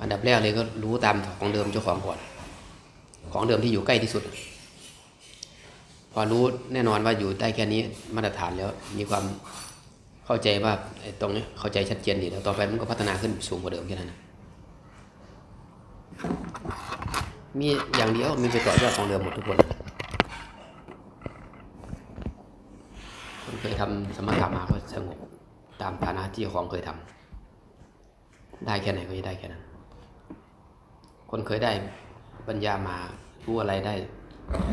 อันดับแรกเลยก็รู้ตามของเดิมเจ้าของก่อน ของเดิมที่อยู่ใกล้ที่สุด พอรู้แน่นอนว่าอยู่ได้แค่นี้มาตรฐานแล้ว มีความเข้าใจว่าไอ้ตรงนี้เข้าใจชัดเจนดีแล้วต่อไปมันก็พัฒนาขึ้นสูงกว่าเดิมแค่นั้นนะมีอย่างเดียวมีไปต่อยอดของเดิมหมดทุกคนคนเคยทำสมถะมาก็สงบตามฐานะที่ของเคยทำได้แค่ไหนก็จะได้แค่นั้น คนเคยได้ปัญญามารู้อะไรได้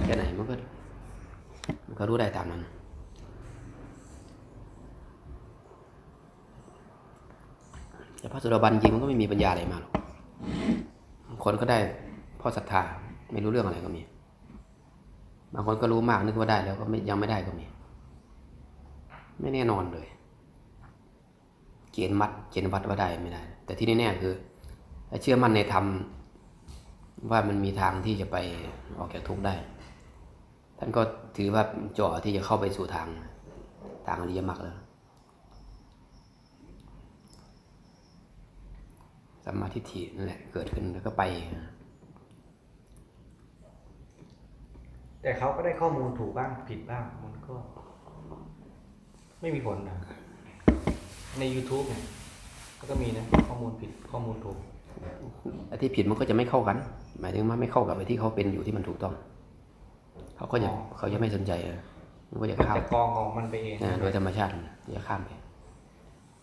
แค่ไหนมันก็มันก็รู้ได้ตามนั้น แต่พระสุรบันจริงมันก็ไม่มีปัญญาอะไรมาหรอกบางคนก็ได้เพ่อศรัทธาไม่รู้เรื่องอะไรก็มี บางคนก็รู้มากนึกว่าได้แล้วก็ยังไม่ได้ก็มี ไม่แน่นอนเลย เกณฑ์มัดเกณฑ์วัดว่าได้ไม่ได้ แต่ที่แน่ๆคือเชื่อมั่นในธรรม ว่ามันมีทางที่จะไปออกจากทุกข์ได้ ท่านก็ถือว่าจ่อที่จะเข้าไปสู่ทางทางอริยมรรคแล้วสัมมาทิฏฐินั่นแหละเกิดขึ้นแล้วก็ไป แต่เขาก็ได้ข้อมูลถูกบ้างผิดบ้างมันก็ ไม่มีผลนะใน YouTube เนี่ยก็มีนะข้อมูลผิดข้อมูลถูก ไอ้ที่ผิดมันก็จะไม่เข้ากัน หมายถึงว่าไม่เข้ากับไอ้ที่เขาเป็นอยู่ที่มันถูกต้อง เขาก็จะอ๋อเขาจะไม่สนใจเออมันก็จะมันข้ามจะกองของมันไปเองอ่าโดยธรรมชาติมันจะข้ามไป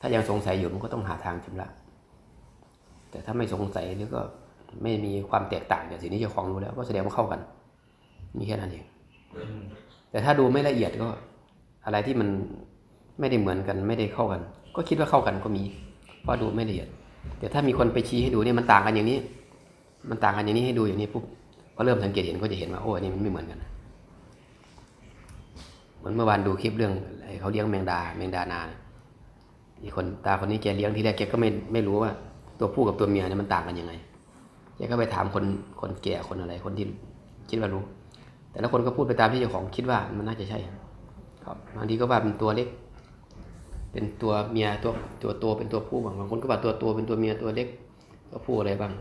ถ้ายังสงสัยอยู่มันก็ต้องหาทางชำระ แต่ถ้าไม่สงสัยหรือก็ไม่มีความแตกต่างจากสิ่งที่เจ้าของรู้แล้ว ก็แสดงว่าเข้ากัน มีแค่นั้นเองอืมแต่ถ้าดูไม่ละเอียดก็ อะไรที่มันไม่ได้เหมือนกัน ไม่ได้เข้ากัน ก็คิดว่าเข้ากันก็มี เพราะดูไม่ละเอียด แต่ถ้ามีคนไปชี้ให้ดูเนี่ยมันต่างกันอย่างนี้ มันต่างกันอย่างนี้ให้ดูอย่างนี้ปุ๊บก็เริ่มสังเกตเห็นก็จะเห็นว่าโอ้อันนี้มันไม่เหมือนกันเหมือนเมื่อวานดูคลิปเรื่องเขาเลี้ยงแมงดาแมงดานาอีคนตาคนนี้แกเลี้ยงที่แรกแกก็ไม่ไม่รู้ว่า ตัวผู้กับตัวเมียเนี่ยมันต่างกันยังไงแกก็ไปถามคนคนแก่คนอะไร คนที่คิดว่ารู้ แต่ละคนก็พูดไปตามที่เจ้าของคิดว่ามันน่าจะใช่ ครับบางทีก็ว่าเป็นตัวเล็ก เป็นตัวเมียตัวตัวโตเป็นตัวผู้บางบางคนก็ว่าตัวโตเป็นตัวเมียตัวเล็กตัวผู้อะไรบ้าง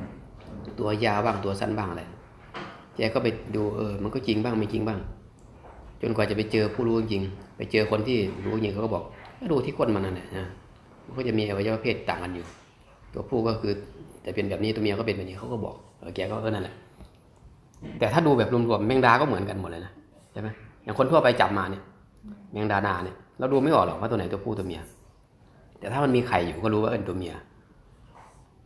ตัวยาวบ้างตัวสั้นบ้างอะไรแกก็ไปดูเออมันก็จริงบ้างไม่จริงบ้าง จนกว่าจะไปเจอผู้รู้จริง ไปเจอคนที่รู้จริงเขาก็บอกดูที่ก้นมันนั่นแหละนะมันก็จะมีอวัยวะเพศต่างกันอยู่ ตัวผู้ก็คือแต่เป็นแบบนี้ตัวเมียก็เป็นแบบนี้เขาก็บอกเออแกก็เออนั่นแหละแต่ถ้าดูแบบรวมๆแมงดาก็เหมือนกันหมดเลยนะใช่ไหมอย่างคนทั่วไปจับมาเนี่ยแมงดานาเนี่ย เราดูไม่ออกหรอกว่าตัวไหนตัวผู้ตัวเมีย แต่ถ้ามันมีไข่อยู่ก็รู้ว่าเป็นตัวเมีย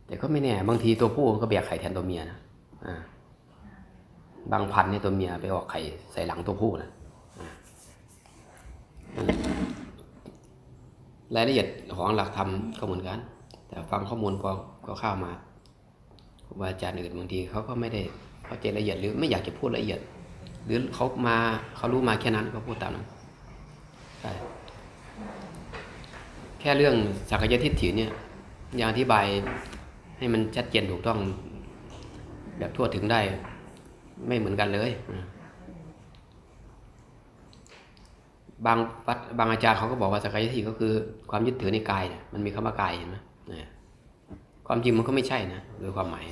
แต่ก็ไม่แน่บางทีตัวผู้ก็แบกไข่แทนตัวเมียนะอ่าบางพันธุ์เนี่ยตัวเมียไปออกไข่ใส่หลังตัวผู้นะอ่ารายละเอียดของหลักธรรมก็เหมือนกัน แต่ฟังข้อมูลก็ก็เข้ามาครูบาอาจารย์อื่นบางทีเขาก็ไม่ได้เข้าใจละเอียดหรือไม่อยากจะพูดละเอียด หรือเขามาเขารู้มาแค่นั้นก็พูดตามนั้น แค่เรื่องสักยทิฏฐิเนี่ยยังอธิบายให้มันชัดเจนถูกต้อง แบบทั่วถึงได้ ไม่เหมือนกันเลย บางวัดบางอาจารย์เขาก็บอกว่าสักยทิฏฐิก็คือความยึดถือในกายนี่ยมันมีคำว่ากายเห็นไหมเนี่ยความจริงมันก็ไม่ใช่นะโดยความหมาย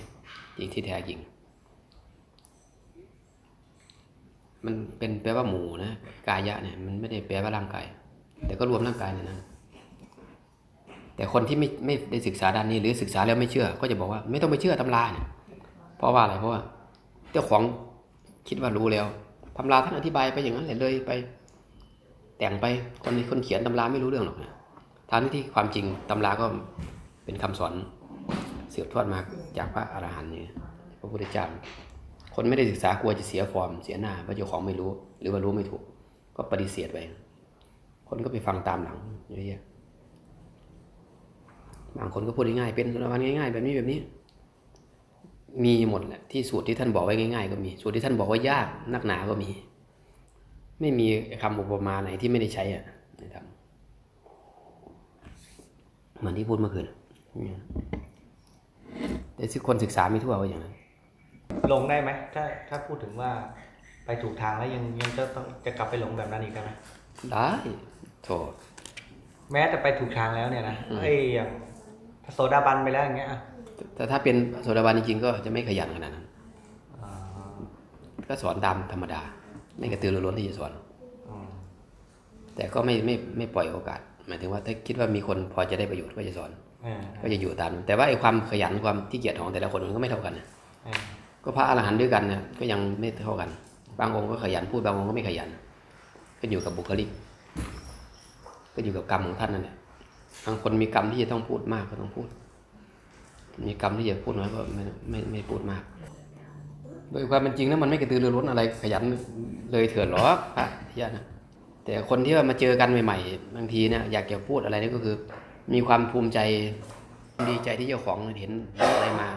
จริงที่แท้จริง มันเป็นแปลว่าหมู่นะกายะเนี่ยมันไม่ได้แปลว่าร่างกาย แต่ก็รวมร่างกายในนั้นแต่คนที่ไม่ไม่ได้ศึกษาด้านนี้หรือศึกษาแล้วไม่เชื่อ ก็จะบอกว่า ไม่ต้องไปเชื่อตำราเนี่ยเพราะว่าอะไรเพราะว่าเจ้าของคิดว่ารู้แล้วตำราท่านอธิบายไปอย่างนั้นเลยไป แต่งไปคนนี้คนเขียนตำราไม่รู้เรื่องหรอกนะทางที่ความจริงตำราก็เป็นคำสอนสืบทอดมาจากพระอรหันต์เนี่ยพระพุทธเจ้า คนไม่ได้ศึกษากลัวจะเสียฟอร์มเสียหน้าว่าเจ้าของไม่รู้ หรือว่ารู้ไม่ถูก ก็ปฏิเสธไป คนก็ไปฟังตามหลังเยอะแยะบางคนก็พูดง่ายๆเป็นสารวัตรง่าย ๆ แบบนี้แบบนี้ มีหมดแหละที่สูตรที่ท่านบอกไว้ง่าย ๆ ก็มี สูตรที่ท่านบอกว่ายากนักหนาก็มี ไม่มีคำอุปมาไหนที่ไม่ได้ใช้อะนะครับเหมือนที่พูดเมื่อคืนแต่ที่คนศึกษาไม่ทั่วว่าอย่างนั้น ลงได้ไหมถ้าถ้าพูดถึงว่าไปถูกทางแล้วยังยังจะต้องจะกลับไปหลงแบบนั้นอีกได้ไหมได้โถแม้แต่ไปถูกทางแล้วเนี่ยนะอืมไอ้อย่างโซดาบันไปแล้วอย่างเงี้ยอะแต่ถ้าเป็นโสดาบันจริงๆก็จะไม่ขยันขนาดนั้นอ่าก็สอนตามธรรมดา ไม่กระตือรือร้นที่จะสอนอืมแต่ก็ไม่ไม่ไม่ปล่อยโอกาส หมายถึงว่าถ้าคิดว่ามีคนพอจะได้ประโยชน์ก็จะสอนอ่าก็จะอยู่ตามนั้นแต่ว่าไอ้ความขยันความที่เกียจของแต่ละคนมันก็ไม่เท่ากันนะอ่า ก็พระอรหันต์ด้วยกันนะก็ยังไม่เท่ากัน บางองค์ก็ขยันพูดบางองค์ก็ไม่ขยันก็อยู่กับบุคลิก ก็อยู่กับกรรมของท่านนั่นแหละบางคนมีกรรมที่จะต้องพูดมากก็ต้องพูด มีกรรมที่จะพูดน้อยก็ไม่ไม่ไม่พูดมาก โดยความเป็นจริงแล้วมันไม่กระตือรือร้นอะไรขยันเลยเถิดหรอกพระญาตินะแต่คนที่ว่ามาเจอกันใหม่ๆบางทีเนี่ยอยากจะพูดอะไรนี่ก็คือ มีความภูมิใจดีใจที่เจ้าของเห็นอะไรมา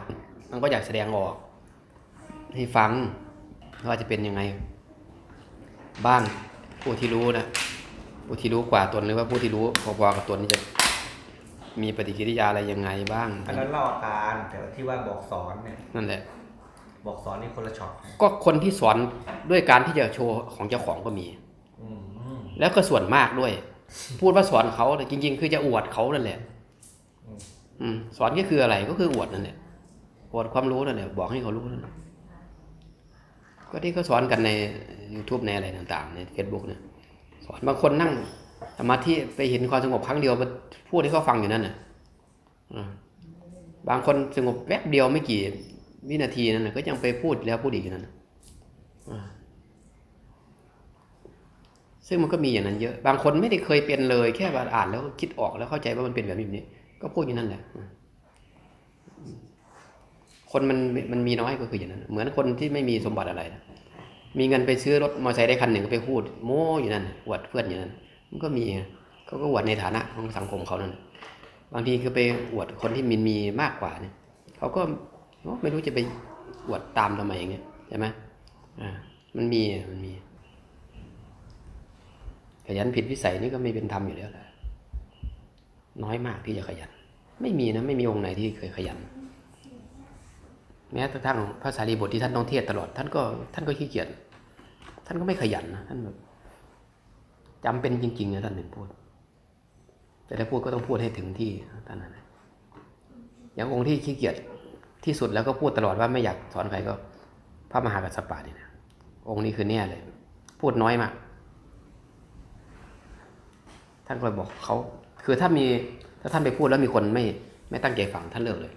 มันก็อยากแสดงออก ให้ฟังว่าจะเป็นยังไง บ้างผู้ที่รู้นะผู้ที่รู้กว่าตนหรือว่าผู้ที่รู้พอๆกับตนนี่จะมีปฏิกิริยาอะไรยังไงบ้างอันนั้นเล่าอาการแต่ว่าที่ว่าบอกสอนเนี่ยนั่นแหละ บอกสอนนี่คนละช็อตก็คนที่สอนด้วยการที่จะโชว์ของเจ้าของก็มีอืมแล้วก็ส่วนมากด้วย พูดว่าสอนเขาแต่จริง ๆ คือจะอวดเขานั่นแหละอืมอืมสอนก็คืออะไรก็คืออวดนั่นแหละอวดความรู้นั่นแหละบอกให้เขารู้นั่นแหละ ก็ที่เขาสอนกันใน YouTube ในอะไรต่างๆ ใน Facebook เนี่ยสอนบางคนนั่งสมาธิไปเห็นความสงบครั้งเดียวมาพูดให้เขาฟังอยู่นั่นน่ะบางคนสงบแวบเดียวไม่กี่วินาทีนั่นน่ะก็ยังไปพูดแล้วพูดอีกอยู่นั่นซึ่งมันก็มีอย่างนั้นเยอะ บางคนไม่ได้เคยเป็นเลย แค่ว่าอ่านแล้วคิดออกแล้วเข้าใจว่ามันเป็นแบบนี้นี้ก็พูดอย่างนั้นแหละ คนมันมันมีน้อยก็คืออย่างนั้น เหมือนคนที่ไม่มีสมบัติอะไร มีเงินไปซื้อรถมอเตอร์ไซค์ได้คันหนึ่งก็ไปพูด โม้อยู่นั่นอวดเพื่อนอยู่นั่นมันก็มีเขาก็อวดในฐานะของสังคมเขานั่นบางทีคือไปอวดคนที่มีมีมากกว่าเนี่ยเขาก็ไม่รู้จะไปอวดตามทำไมอย่างเงี้ยใช่ไหมอ่ามันมีมันมีขยันผิดวิสัยนี่ก็ไม่เป็นธรรมอยู่แล้วแหละน้อยมากที่จะขยัน ไม่มีนะไม่มีองค์ไหนที่เคยขยัน แม้กระทั่งพระสารีบุตรที่ท่านต้องเทศตลอด ท่านก็ท่านก็ขี้เกียจท่านก็ไม่ขยันนะท่านแบบจำเป็นจริงๆนะท่านถึงพูด แต่ถ้าพูดก็ต้องพูดให้ถึงที่ท่านนั้นนะอย่างองค์ที่ขี้เกียจที่สุดแล้วก็พูดตลอดว่าไม่อยากสอนใครก็ พระมหากัสสปะนี่นะองค์นี้คือแน่เลย พูดน้อยมาก ท่านก็เลยบอกเขา คือถ้ามีถ้าท่านไปพูดแล้วมีคนไม่ไม่ตั้งใจฟังท่านเลิกเลย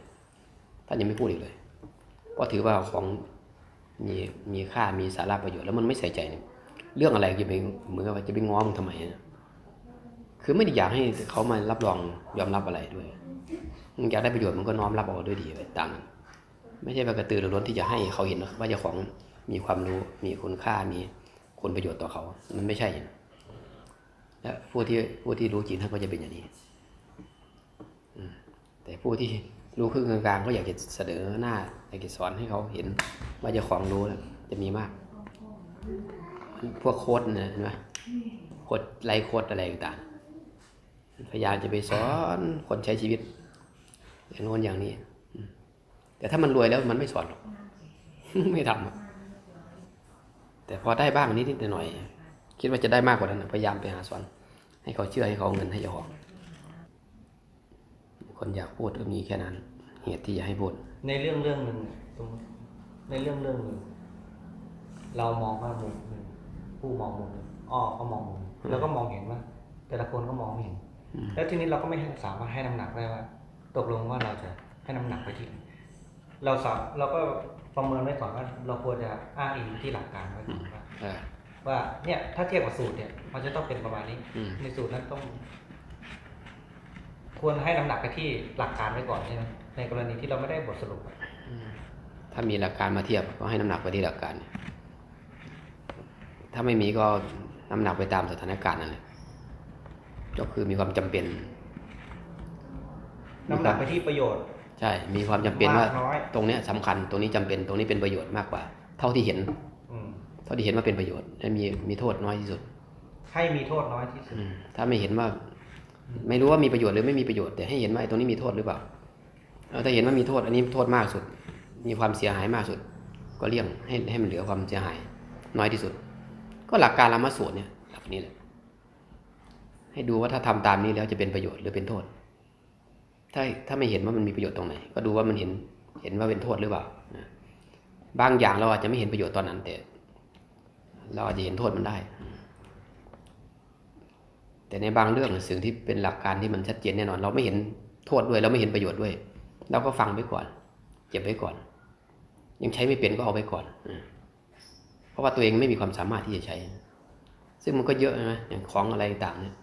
ท่านยังไม่พูดอีกเลย เพราะถือว่าของมีมีค่ามีสาระประโยชน์แล้วมันไม่ใส่ใจเนี่ยเรื่องอะไรจะไปเหมือนกับว่าจะไปง้อมึงทำไมนะคือไม่ได้อยากให้เขามารับรองยอมรับอะไรด้วยมึงอยากได้ประโยชน์มันก็น้อมรับเอาด้วยดีไปตามนั้นไม่ใช่ว่ากระตือรือร้นที่จะให้เขาเห็นว่าเจ้าของมีความรู้มีคุณค่ามีคุณประโยชน์ต่อเขา มันไม่ใช่ และผู้ที่ผู้ที่รู้จริงท่านก็จะเป็นอย่างนี้อแต่ผู้ที่รู้ครึ่งกลางๆก็อยากจะเสนอหน้า อยากจะสอนให้เขาเห็นว่าจ้าของรู้แล้วจะมีมาก พวกโค้ดนะเห็นไหมโค้ดไรโค้ดอะไรต่างๆพยายามจะไปสอนคนใช้ชีวิต อย่างโน้นอย่างนี้ แต่ถ้ามันรวยแล้วมันไม่สอนหรอกไม่ทำแต่พอได้บ้างนิดๆหน่อยๆคิดว่าจะได้มากกว่านั้นพยายามไปหาสอน ให้เขาเชื่อให้เขาเอาเงินให้เจ้าของคนอยากพูดก็มีแค่นั้น เหตุที่จะให้พูดในเรื่องเรื่องหนึ่งสมมติในเรื่องเรื่องหนึ่งเรามองว่ามุมหนึ่งผู้มองมุมหนึ่งอ้อเขามองมุมหนึ่งแล้วก็มองเห็นว่าแต่ละคนก็มองไม่เห็นอืมแล้วทีนี้เราก็ไม่สามารถให้น้ำหนักได้ว่า ตกลงว่าเราจะให้น้ำหนักไปที่ไหนเราสามเราก็ประเมินไว้ก่อนว่า เราควรจะอ้างอิงที่หลักการไว้ก่อนว่าเออว่าเนี่ยถ้าเทียบกับสูตรเนี่ย มันจะต้องเป็นประมาณนี้อืมในสูตรนั้นต้อง ควรให้น้ำหนักไปที่หลักการไว้ก่อนใช่ไหม ในกรณีที่เราไม่ได้บทสรุปอะถ้ามีหลักการมาเทียบก็ให้น้ำหนักไปที่หลักการ ถ้าไม่มีก็น้ำหนักไปตามสถานการณ์นั่นแหละก็คือมีความจำเป็น น้ำหนักไปที่ประโยชน์ ใช่ มีความจำเป็นว่ามากน้อยตรงเนี้ยสำคัญ ตรงนี้จำเป็น ตรงนี้เป็นประโยชน์มากกว่า เท่าที่เห็นอืมเท่าที่เห็นว่าเป็นประโยชน์และมีมีโทษน้อยที่สุด ให้มีโทษน้อยที่สุดอืมถ้าไม่เห็นว่า ไม่รู้ว่ามีประโยชน์หรือไม่มีประโยชน์แต่ให้เห็นว่าไอ้ตรงนี้มีโทษหรือเปล่า เออถ้าเห็นว่ามีโทษอันนี้โทษมากสุด มีความเสียหายมากสุด ก็เลี่ยงให้ให้มันเหลือความเสียหายน้อยที่สุด ก็หลักการละมาสูตรเนี่ยหลักนี้แหละให้ดูว่าถ้าทำตามนี้แล้วจะเป็นประโยชน์หรือเป็นโทษ ถ้าถ้าไม่เห็นว่ามันมีประโยชน์ตรงไหน ก็ดูว่ามันเห็นเห็นว่าเป็นโทษหรือเปล่าบางอย่างเราอาจจะไม่เห็นประโยชน์ตอนนั้นแต่เราอาจจะเห็นโทษมันได้ แต่ในบางเรื่องสิ่งที่เป็นหลักการที่มันชัดเจนแน่นอน เราไม่เห็นโทษด้วย เราไม่เห็นประโยชน์ด้วย เราก็ฟังไว้ก่อนเก็บไว้ก่อน ยังใช้ไม่เป็นก็เอาไว้ก่อนอเพราะว่าตัวเองไม่มีความสามารถที่จะใช้ ซึ่งมันก็เยอะนะอย่างของอะไรต่างเนี่ย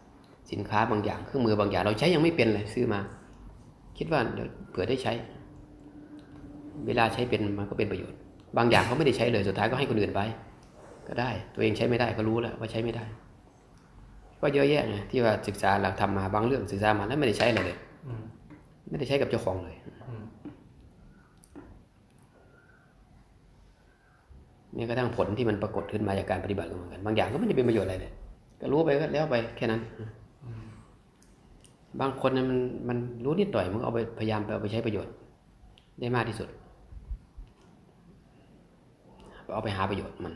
สินค้าบางอย่างเครื่องมือบางอย่าง เราใช้ยังไม่เป็นเลยซื้อมา คิดว่าเดี๋ยวเผื่อได้ใช้ เวลาใช้เป็นมันก็เป็นประโยชน์ บางอย่างเขาไม่ได้ใช้เลยสุดท้ายก็ให้คนอื่นไปก็ได้ ตัวเองใช้ไม่ได้ก็รู้แล้วว่าใช้ไม่ได้ ก็เยอะแยะไงที่ว่าศึกษาหลักธรรมาบางเรื่องศึกษามาแล้วไม่ได้ใช้อะไรเลยอื ไม่ได้ใช้กับเจ้าของเลยอืมนี่กระทั่งผลที่มันปรากฏขึ้นมาจากการปฏิบัติก็เหมือนกัน บางอย่างก็ไม่ได้เป็นประโยชน์อะไรเลยก็รู้ไปก็แล้วไปแค่นั้นอืมบางคนน่ะมันมันรู้นิดหน่อยมันก็เอาไปพยายามไปเอาไปใช้ประโยชน์ ได้มากที่สุด เอาไปหาประโยชน์มัน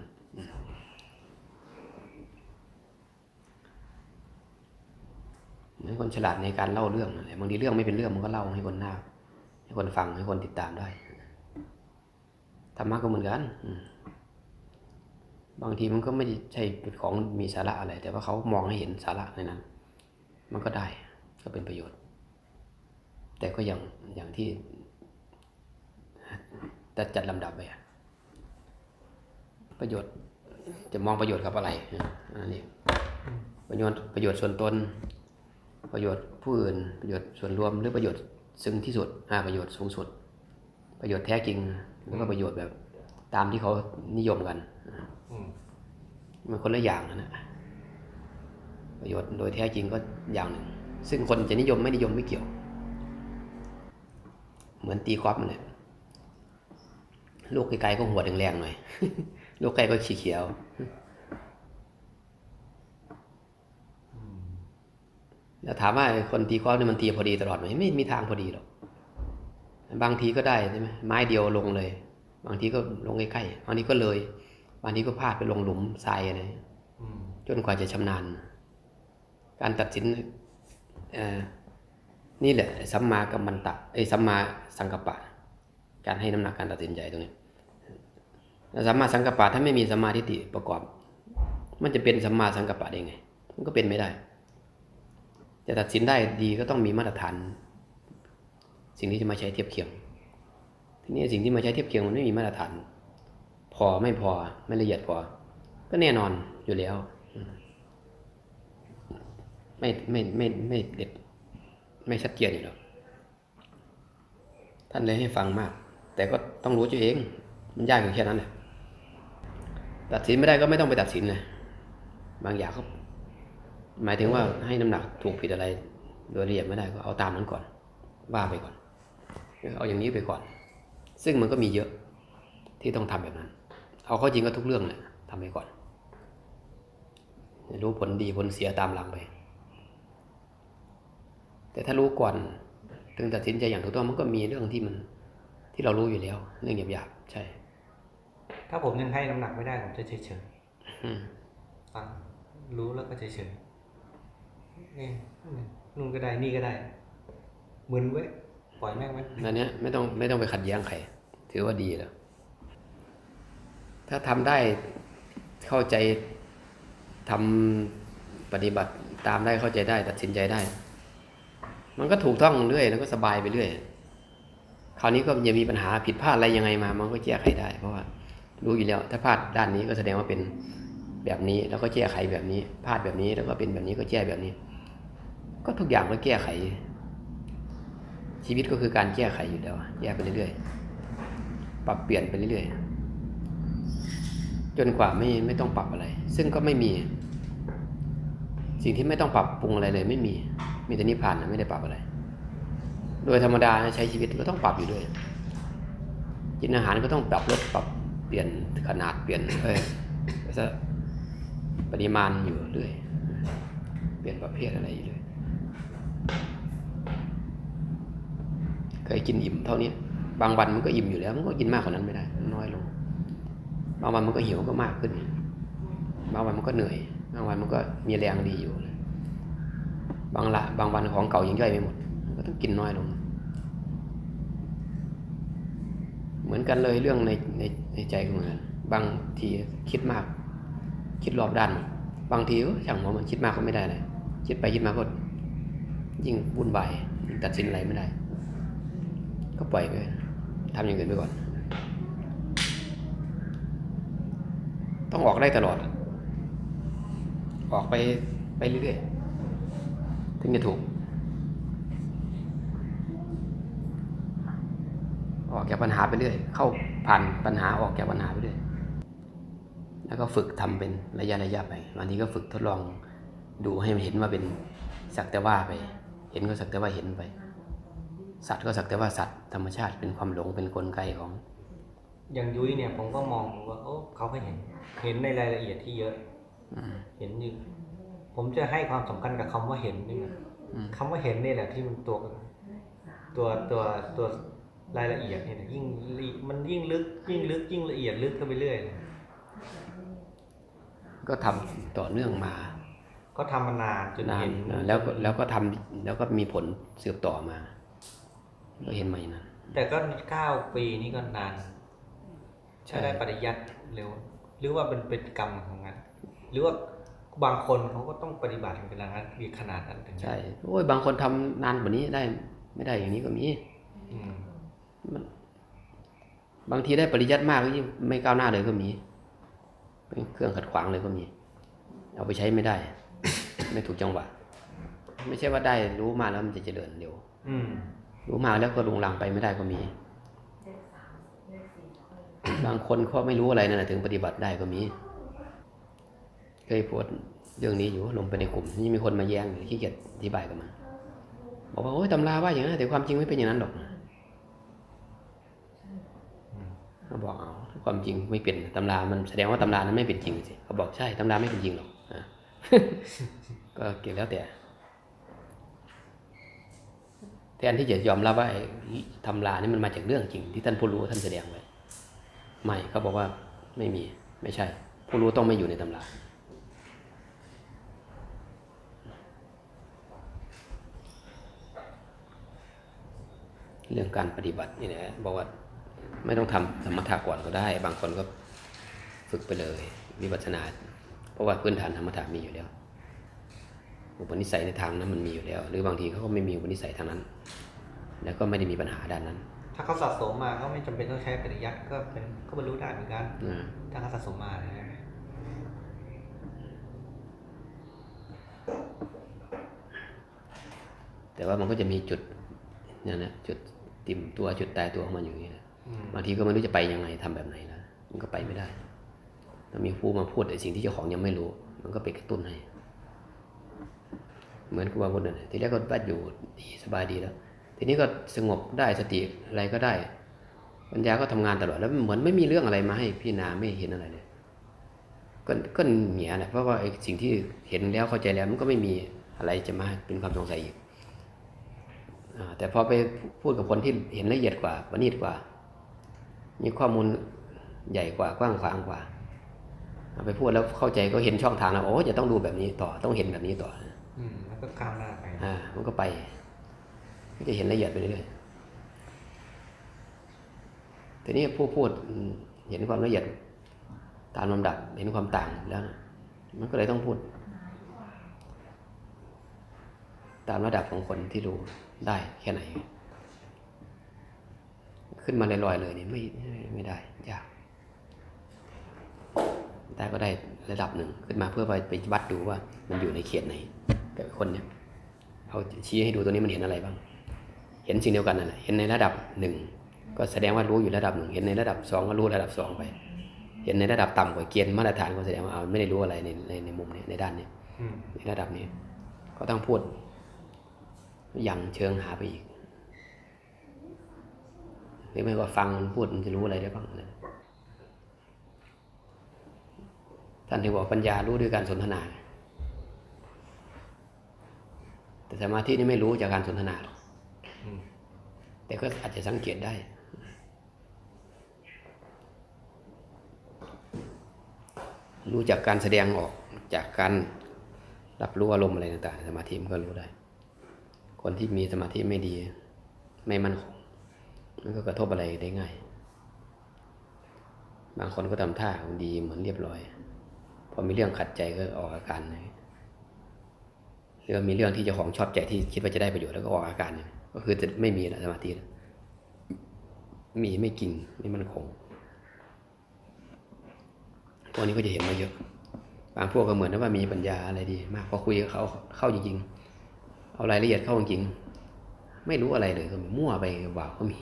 อืมเหมือนคนฉลาดในการเล่าเรื่องนั่นแหละบางทีเรื่องไม่เป็นเรื่องมันก็เล่าให้คนหน้าให้คนฟังให้คนติดตามได้ธรรมะก็เหมือนกันบางทีมันก็ไม่ใช่เป็นของมีสาระอะไร แต่ว่าเขามองให้เห็นสาระในนั้น มันก็ได้ก็เป็นประโยชน์ แต่ก็อย่างอย่างที่จะจัดลำดับไปประโยชน์จะมองประโยชน์กับอะไรอันนี้ประโยชน์ประโยชน์ส่วนตน ประโยชน์ผู้อื่น ประโยชน์ส่วนรวมหรือประโยชน์ซึ่งที่สุดอ่าประโยชน์สูงสุด ประโยชน์แท้จริงแล้วก็ประโยชน์แบบ ตามที่เขานิยมกันอืมมันคนละอย่างนะนะประโยชน์โดยแท้จริงก็อย่างหนึ่ง ซึ่งคนจะนิยมไม่นิยมไม่เกี่ยว เหมือนตีกอล์ฟมันเลยลูกไกลๆก็หัวแรงๆหน่อย ลูกไกลก็เขียว แล้วถามว่าคนตีกอล์ฟนี่ยมันตีพอดีตลอดไหมไม่มีทางพอดีหรอกบางทีก็ได้ใช่ไหมไม้เดียวลงเลย บางทีก็ลงใกล้ๆบางทีก็เลยบางทีก็พลาดไปลงหลุมทรายอะไรจนกว่าจะชำนาญ การตัดสินนี่แหละสัมมากัมมันตะไอ้สัมมาสังกัปปะ การให้น้ำหนักการตัดสินใจตรงนี้สัมมาสังกัปปะถ้าไม่มีสัมมาทิฏฐิประกอบ มันจะเป็นสัมมาสังกัปปะได้ไง มันก็เป็นไม่ได้ จะตัดสินได้ดีก็ต้องมีมาตรฐาน สิ่งที่จะมาใช้เทียบเคียง ทีนี้สิ่งที่มาใช้เทียบเคียงมันไม่มีมาตรฐาน พอไม่พอไม่ละเอียดพอ ก็แน่นอนอยู่แล้ว ไม่ไม่ไม่ไม่เด็ดไม่ชัดเจนอยู่แล้วท่านเลยให้ฟังมาก แต่ก็ต้องรู้ตัวเอง มันยากอยู่แค่นั้นแหละตัดสินไม่ได้ก็ไม่ต้องไปตัดสินเลยบางอย่างก็ หมายถึงว่าให้น้ำหนักถูกผิดอะไร โดยละเอียดไม่ได้ก็เอาตามนั้นก่อนว่าไปก่อน เอาอย่างนี้ไปก่อน ซึ่งมันก็มีเยอะที่ต้องทำแบบนั้น เอาเข้าจริงก็ทุกเรื่องแหละทำไปก่อน รู้ผลดีผลเสียตามหลังไป แต่ถ้ารู้ก่อนถึงตัดสินใจอย่างถูกต้องมันก็มีเรื่องที่มันที่เรารู้อยู่แล้ว เรื่องหยาบๆใช่ ถ้าผมยังให้น้ำหนักไม่ได้ผมจะเฉยเฉยอืมๆฟังรู้แล้วก็เฉยเฉยๆ นี่นู่นก็ได้นี่ก็ได้เหมึนเว้ยปล่อยแม่งไว้อันเนี้ยไม่ต้องไม่ต้องไปขัดแย้งใครถือว่าดีแล้ว ถ้าทำได้เข้าใจทำปฏิบัติตามได้เข้าใจได้ ตัดสินใจได้ มันก็ถูกต้องเรื่อยแล้วก็สบายไปเรื่อยคราวนี้ก็ย่ามีปัญหาผิดพลาดอะไรยังไงมา มันก็แก้ไขได้ เพราะว่ารู้อยู่แล้ว ถ้าพลาดด้านนี้ก็แสดงว่าเป็นแบบนี้ แล้วก็แก้ไขแบบนี้พลาดแบบนี้แล้วก็เป็นแบบนี้ก็แก้แบบนี้ ก็ทุกอย่างก็แก้ไข ชีวิตก็คือการแก้ไขอยู่แล้วแก้ไปเรื่อยๆปรับเปลี่ยนไปเรื่อยๆจนกว่าไม่ไม่ต้องปรับอะไร ซึ่งก็ไม่มี สิ่งที่ไม่ต้องปรับปรุงอะไรเลย ไม่มี มีแต่นิพพานนะไม่ได้ปรับอะไร โดยธรรมดาใช้ชีวิตก็ต้องปรับอยู่ด้วยกินอาหารก็ต้องปรับลดปรับเปลี่ยนขนาดเปลี่ยนเอ้ยปริมาณอยู่เรื่อยเปลี่ยนประเภทอะไรอยู่ ยกินอิ่มเท่านี้ บางวันมันก็อิ่มอยู่แล้ว มันก็กินมากกว่านั้นไม่ได้ น้อยลง บางวันมันก็หิวก็มากขึ้น บางวันมันก็เหนื่อย บางวันมันก็มีแรงดีอยู่ บางละ บางวันของเก่ายังย่อยไม่หมดมก็ต้องกินน้อยลง เหมือนกันเลยเรื่องในในในใจเหมือนกับางทีคิดมาก คิดรอบด้าน บางทีอย่างหมวมันคิดมากก็ไม่ได้เลยคิดไปคิดมาก็ยิ่งวุ่นวายตัดสินอะไรไม่ได้ ก็ปล่อยไปทำอย่างอื่นไปก่อน ต้องออกได้ตลอด ออกไปไปเรื่อยๆ ถึงจะถูก ออกจากปัญหาไปเรื่อย เข้าผ่านปัญหาออกจากปัญหาไปเรื่อย แล้วก็ฝึกทำเป็นระยะระยะไปบางทีก็ฝึกทดลองดูให้มันเห็นว่าเป็นสักแต่ว่าไป เห็นก็สักแต่ว่าเห็นไป สัตว์ก็สักแต่ว่าสัตว์ธรรมชาติเป็นความหลงเป็นกลไกของ อย่างยุ้ยเนี่ยผมก็มองว่าโอ้เขาก็เห็น เห็นในรายละเอียดที่เยอะอืมเห็นอยู่ผมจะให้ความสำคัญกับคำว่าเห็นนี่นะอืมคำว่าเห็นนี่แหละที่มันตัวตัวตัวตัวรายละเอียดเนี่ยนะยิ่งลิมันยิ่งลึก ยิ่งลึก ยิ่งละเอียดลึกเข้าไปเรื่อยเลยก็ทำต่อเนื่องมา ก็ทำมานานจนนานเห็นแล้วก็แล้วก็ทำแล้วก็มีผลสืบต่อมา ก็เห็นมาอย่างนั้นแต่ก็เก้าปีนี่ก็นานใช่ถ้าได้ปริยัติเร็วหรือว่าเป็นเป็นกรรมของงานหรือว่าบางคนเขาก็ต้องปฏิบัติถึงขนาดนั้นมีขนาดนั้นถึงจะใช่โอ้ยบางคนทำนานกว่านี้ได้ ไม่ได้อย่างนี้ก็มีอืมบางทีได้ปริยัติมากก็ยิ่งไม่ก้าวหน้าเลยก็มีเป็นเครื่องขัดขวางเลยก็มี เอาไปใช้ไม่ได้ ไม่ถูกจังหวะ ไม่ใช่ว่าได้รู้มาแล้วมันจะเจริญเร็ว อืม รู้มาแล้วก็ลงหลังไปไม่ได้ก็มี บางคนเขาไม่รู้อะไรนั่นแหละถึงปฏิบัติได้ก็มี เคยโพสต์เรื่องนี้อยู่ลงไปในกลุ่มนี่มีคนมาแย้งอยู่ขี้เกียจอธิบายกับมันบอกว่าโอ้ยตำราว่าอย่างนั้นแต่ความจริงไม่เป็นอย่างนั้นหรอกอืมเขาบอกเอาความจริงไม่เป็นตำรามันแสดงว่าตำรานั้นไม่เป็นจริงสิเขาบอกใช่ตำราไม่เป็นจริงหรอกอะก็เกี่ยวแล้วแต่ แทนที่จะยอมรับว่าไอ้ตำรานี่มันมาจากเรื่องจริง ที่ท่านผู้รู้ท่านแสดงไว้ไม่เขาบอกว่าไม่มีไม่ใช่ ผู้รู้ต้องไม่อยู่ในตำราเรื่องการปฏิบัตินี่แหละบอกว่าไม่ต้องทำสมถะก่อนก็ได้ บางคนก็ฝึกไปเลย วิปัสสนา เพราะว่าพื้นฐานธรรมถะมีอยู่แล้ว อุปนิสัยในทางนั้นมันมีอยู่แล้ว หรือบางทีเขาก็ไม่มีอุปนิสัยทางนั้น แล้วก็ไม่ได้มีปัญหาด้านนั้น ถ้าเขาสะสมมาเขาไม่จำเป็นต้องใช้ปริยัติก็เป็นก็บรรลุได้เหมือนกันนะถ้าเขาสะสมมานะแต่ว่ามันก็จะมีจุดนั่นนะจุดติ่มตัวจุดตายตัวของมันอยู่อย่างนี้นะอืมบางทีก็ไม่รู้จะไปยังไงทำแบบไหนนะมันก็ไปไม่ได้ถ้ามีผู้มาพูดในสิ่งที่เจ้าของยังไม่รู้ มันก็ไปกระตุ้นให้ เหมือนกับว่าคนนั้นทีแรกก็บ้านอยู่ดีสบายดีแล้ว ทีนี้ก็สงบได้สติอะไรก็ได้ ปัญญาก็ทำงานตลอดแล้วเหมือนไม่มีเรื่องอะไรมาให้พี่นาไม่เห็นอะไรเลยก็ก็เหนียแหละเพราะว่าไอ้สิ่งที่เห็นแล้วเข้าใจแล้วมันก็ไม่มีอะไรจะมาเป็นความสงสัยอีกแต่พอไปพูดกับคนที่เห็นละเอียดกว่าประณีตกว่า มีข้อมูลใหญ่กว่ากว้างขวางกว่าไปพูดแล้วเข้าใจก็เห็นช่องทางแล้วโอ้จะต้องดูแบบนี้ต่อต้องเห็นแบบนี้ต่ออื ก็ก้าวหน้าไปอ่ามันก็ไปก็จะเห็นละเอียดไปเรื่อยๆทีนี้ผู้พูดเห็นความละเอียดตามลำดับเห็นความต่างแล้วนะมันก็เลยต้องพูด ตามระดับของคนที่รู้ได้แค่ไหน ขึ้นมาลอยๆเลยนี่ไม่ไม่ไม่ได้ยากแต่ก็ได้ระดับหนึ่งขึ้นมาเพื่อไปไปวัดดูว่ามันอยู่ในเขตไหน กับคนเนี้ยเอาชี้ให้ดูตัวนี้มันเห็นอะไรบ้าง เห็นสิ่งเดียวกันนั่นแหละเห็นในระดับหนึ่งก็แสดงว่ารู้อยู่ระดับหนึ่งเห็นในระดับสองก็รู้ระดับสองไป เห็นในระดับต่ำกว่าเกณฑ์มาตรฐานก็แสดงว่าเอาไม่ได้รู้อะไรในในในมุมนี้ในด้านนี้อืมในระดับนี้ ก็ต้องพูดอย่างเชิงหาไปอีกหรือไม่ก็ฟังมันพูดมันจะรู้อะไรได้บ้างนะท่านถึงบอกปัญญารู้ด้วยการสนทนา แต่สมาธินี่ไม่รู้จากการสนทนาหรอกอืมแต่ก็อาจจะสังเกตได้ รู้จากการแสดงออกจากการรับรู้อารมณ์อะไรต่างๆ สมาธิมันก็รู้ได้ คนที่มีสมาธิไม่ดี ไม่มั่นคงมันก็กระทบอะไรได้ง่าย บางคนก็ทำท่าดีเหมือนเรียบร้อย พอมีเรื่องขัดใจก็ออกอาการเลย หรือมีเรื่องที่เจ้าของชอบใจที่คิดว่าจะได้ประโยชน์แล้วก็ออกอาการก็คือจะไม่มีล้วสมาธิมีไม่กินไม่มั่นคงพวกนี้ก็จะเห็นมาเยอะบางพวกก็เหมือนว่ามีปัญญาอะไรดี มากพอคุยกับเขาเข้าจริงๆ เอารายละเอียดเข้าจริงไม่รู้อะไรเลยก็มีมั่วไปว่าก็มี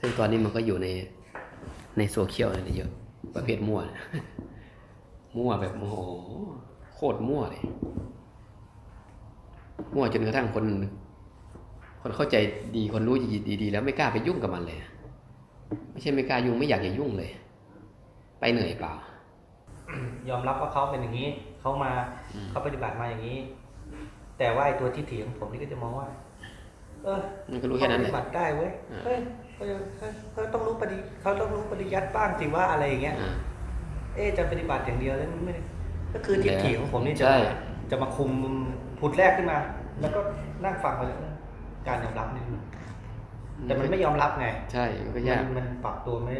ซึ่งตอนนี้มันก็อยู่ในในโซเชียลเนี่ยเยอะประเภทมั่วนะ มั่วแบบโอ้โหโคตรมั่วเลยมั่วจนกระทั่งคน คนเข้าใจดีคนรู้ดีดีๆแล้วไม่กล้าไปยุ่งกับมันเลย ไม่ใช่ไม่กล้ายุ่งไม่อยากจะยุ่งเลย ไปเหนื่อยเปล่า ยอมรับว่าเขาเป็นอย่างนี้เขามาเขาปฏิบัติมาอย่างนี้ แต่ว่าไอ้ตัวที่ถีของผมนี่ก็จะมองว่า เออมันก็รู้แค่นั้นเขาแหปละฏิบัติได้เว้ยอ่าเฮ้ยเขาเขาเขาต้องรู้ปฏิเขาต้องรู้ปฏิยัติบ้างสิว่าอะไรอย่างเงี้ยอ่า เอ๊ะจะปฏิบัติอย่างเดียวแล้วมันไม่ได้ก็คือทิฏฐิของผมนี่จะใช่มาจะมาคุมผุดแรกขึ้นมา แล้วก็นั่งฟังไปเลยเออการยอมรับนี่มันแต่มันไม่ยอมรับไงใช่มันก็ยากมันมันปรับตัวไม่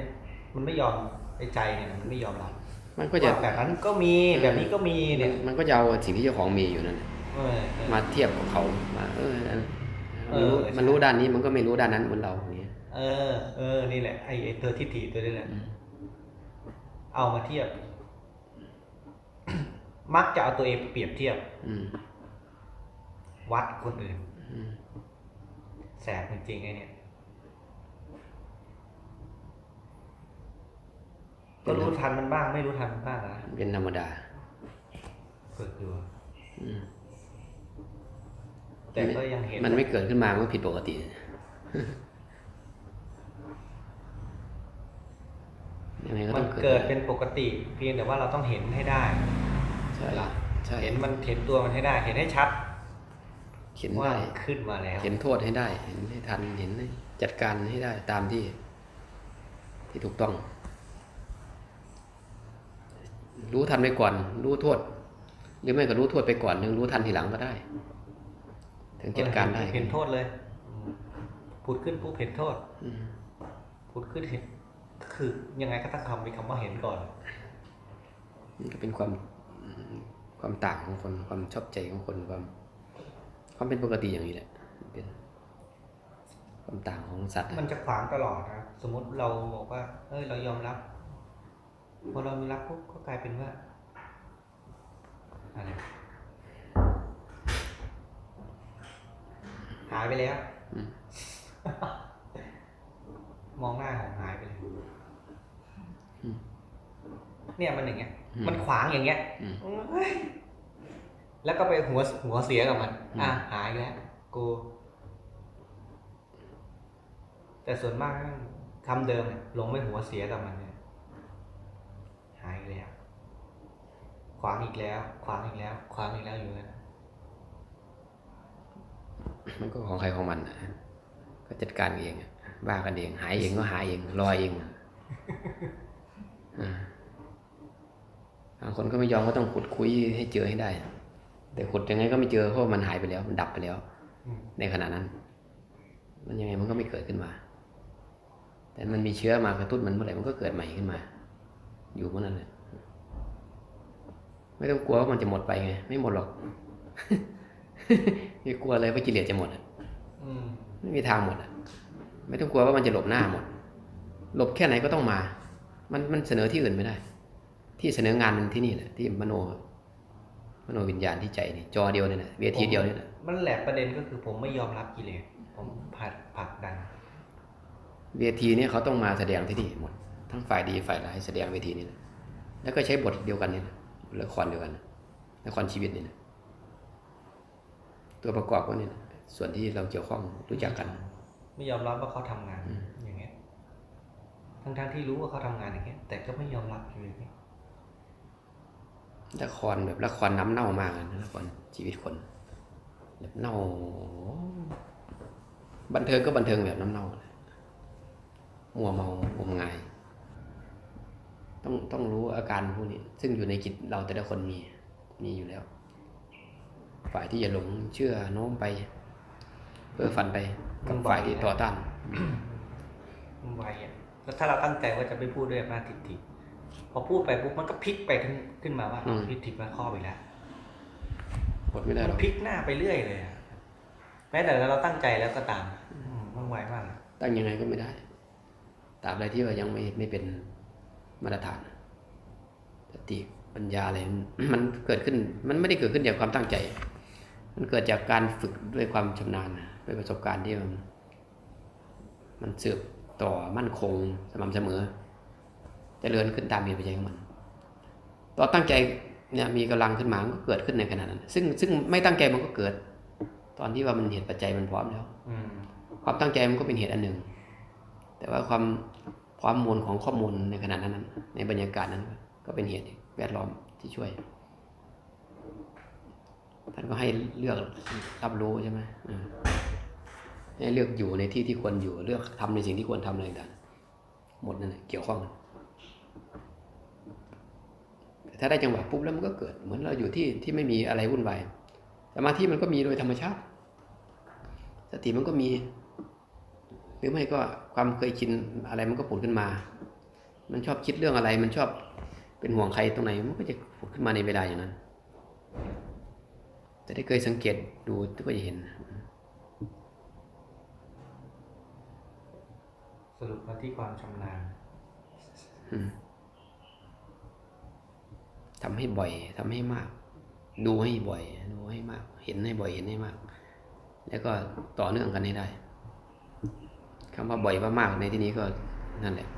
มันไม่ยอมไอ้ใจเนี่ยมันไม่ยอมรับมันก็จะว่าแบบนั้นก็มีแบบนี้ก็มีเนี่ยมันก็จะเอาสิ่งที่เจ้าของมีอยู่นั่นน่ะเออเออมาเทียบกับเขามาเอออันเอมันอ รู้ใช่มันรู้ด้านนี้มันก็ไม่รู้ด้านนั้นเหมือนเราอย่างเงี้ย เออ เออ นี่แหละไอ้ไอ้ตัวทิฏฐิตัวนี้แหละ เอามาเทียบ มักจะเอาตัวเองไปเปรียบเทียบอืมวัดคนอื่นอืมแสบจริงๆไอ้เนี่ยก็รู้ทันมันบ้าง ไม่รู้ทันมันบ้างนะเป็นธรรมดาเกิดอยู่อืมแต่ก็ยังเห็น มันไม่เกิดขึ้นมามันก็ผิดปกติ ยังไงก็ มั ต้ น อง เกิดเกิดเป็นปกติ เพียงแต่ว่าเราต้องเห็นให้ได้ใช่ใช่เห็นมันเห็นตัวมันให้ได้ เห็นให้ชัดเห็นว่าได้ขึ้นมาแล้ว เห็นโทษให้ได้ เห็นให้ทันเห็นให้จัดการให้ได้ตามที่ ที่ถูกต้อง รู้ทันไปก่อน รู้โทษ หรือไม่ก็รู้โทษไปก่อนหนึ่งรู้ทันทีหลังก็ได้ ถึงจัดการได้เห็นโทษเลยผุดขึ้นปุ๊บเห็นโทษอืมผุดขึ้นเห็น คือยังไงก็ต้องคำมีคำว่าเห็นก่อนมันก็เป็นความความต่างของคนความชอบใจของคนความความเป็นปกติอย่างนี้แหละเป็นความต่างของสัตว์อะมันจะขวางตลอดนะสมมติเราบอกว่า เอ้ยเรายอมรับพอเรามีรับปุ๊บก็กลายเป็นว่าอะไรหายไปแล้วอื มมองหน้าของหายไปเลยเนี่ยมันอย่างเงี้ย มันขวางอย่างเงี้ยอืมเอ้ยแล้วก็ไปหัวหัวเสียกับมัน อะหายแล้วกูแต่ส่วนมากคำเดิมเนี่ยลงไม่หัวเสียกับมันเนี่ยหายอีกแล้ว ขวางอีกแล้ว ขวางอีกแล้ว ขวางอีกแล้วอยู่นั่นมันก็ของใครของมันอะก็จัดการเองอะ ว่ากันเอง หายเองก็หายเองลอยเองอะอ่าบางคนก็ไม่ยอมก็ต้องขุดคุยให้เจอให้ได้ แต่ขุดยังไงก็ไม่เจอเพราะมันหายไปแล้ว มันดับไปแล้วอืมในขณะนั้น มันยังไงมันก็ไม่เกิดขึ้นมา แต่มันมีเชื้อมากระตุ้นมันเมื่อไหร่มันก็เกิดใหม่ขึ้นมา อยู่เมื่อนั้นเลยไม่ต้องกลัวว่ามันจะหมดไปไง ไม่หมดหรอกไม่กลัวเลยว่ากิเลสจะหมดอะอืมไม่มีทางหมดอะ ไม่ต้องกลัวว่ามันจะหลบหน้าหมด หลบแค่ไหนก็ต้องมา มันมันเสนอที่อื่นไม่ได้ ที่เสนองานมันที่นี่แหละที่มโน มโนวิญญาณที่ใจนี่จอเดียวนี่แหละเวทีเดียวนี่แหละมันแหลกประเด็นก็คือผมไม่ยอมรับกิเลสผมผลัดผลักดัน เวทีนี้เขาต้องมาแสดงที่นี่หมด ทั้งฝ่ายดีฝ่ายร้ายแสดงเวทีนี้นะแล้วก็ใช้บทเดียวกันนี่นะละครเดียวกันนะละครชีวิตนี่นะตัวประกอบก็นี่นะส่วนที่เราเกี่ยวข้องรู้จักกัน ไม่ยอมรับว่าเขาทำงานอืมอย่างเงี้ย ทั้งทั้งๆที่รู้ว่าเขาทำงานอย่างเงี้ย แต่ก็ไม่ยอมรับอยู่อย่างเงี้ยละครแบบละครน้ำเน่ามากเลยนะละครชีวิตคนแบบเน่า บันเทิงก็บันเทิงแบบน้ำเน่าเลยมัวเมางมงาย ต้องต้องรู้อาการพวกนี้ ซึ่งอยู่ในจิตเราแต่ละคนมี มีอยู่แล้ว ฝ่ายที่จะหลงเชื่อโน้มไป เพื่อฝันไป กับฝ่ายที่ต่อต้านมันมันไวอะแล้วถ้าเราตั้งใจว่าจะไปพูดด้วยอำนาจทิฏฐิพอพูดไปปุ๊บมันก็พลิกไปขึ้นขึ้นมาว่าทิฏฐิมาข้อไปแล้วกดไม่ได้หมัรนอกพลิกหน้าไปเรื่อยเลยแม้แต่เราตั้งใจแล้วก็ตามมันไวมากตั้งยังไงก็ไม่ได้ตราบใดที่ว่ายังไม่ไม่เป็นมาตรฐานสติปัญญาอะไรมันเกิดขึ้น มันไม่ได้เกิดขึ้นจากความตั้งใจ มันเกิดจากการฝึกด้วยความชำนาญด้วยประสบการณ์ที่มันมันสืบต่อมั่นคงสม่ำเสมอจเจริญขึ้นตามเหตุปัจจัยของมันตอนตั้งใจเนี่ยมีกำลังขึ้นมามันก็เกิดขึ้นในขณะนั้น ซึ่งซึ่งไม่ตั้งใจมันก็เกิด ตอนที่ว่ามันเหตุปัจจัยมันพร้อมแล้วอความตั้งใจมันก็เป็นเหตุอันหนึ่ง แต่ว่าความความมูลของข้อมูลในขณะนั้น ในบรรยากาศนั้น ก็เป็นเหตุแวดล้อมที่ช่วย ท่านก็ให้เลือกรับรู้ใช่ไหมอืมให้เลือกอยู่ในที่ที่ควรอยู่ เลือกทำในสิ่งที่ควรทำอะไรต่างหมดนั่นแหละเกี่ยวข้องกันถ้าได้จังหวะปุ๊บแล้วมันก็เกิด เหมือนเราอยู่ที่ที่ไม่มีอะไรวุ่นวายสมาธิมันก็มีโดยธรรมชาติ สติมันก็มี หรือไม่ก็ความเคยชินอะไรมันก็ผุดขึ้นมา มันชอบคิดเรื่องอะไร มันชอบเป็นห่วงใครตรงไหน มันก็จะผุดขึ้นมาในเวลาอย่างนั้น แต่ได้เคยสังเกตดูก็จะเห็น สรุปมาที่ความชำนาญอืมทำให้บ่อยทำให้มาก ดูให้บ่อย ดูให้มาก เห็นให้บ่อยเห็นให้มาก แล้วก็ต่อเนื่องกันให้ได้คำว่าบ่อยว่ามากในที่นี้ก็นั่นแหละ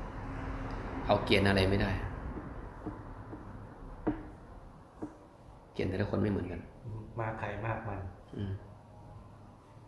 เอาเกียนอะไรไม่ได้ เกียนแต่ละคนไม่เหมือนกัน มากใครมากมันอื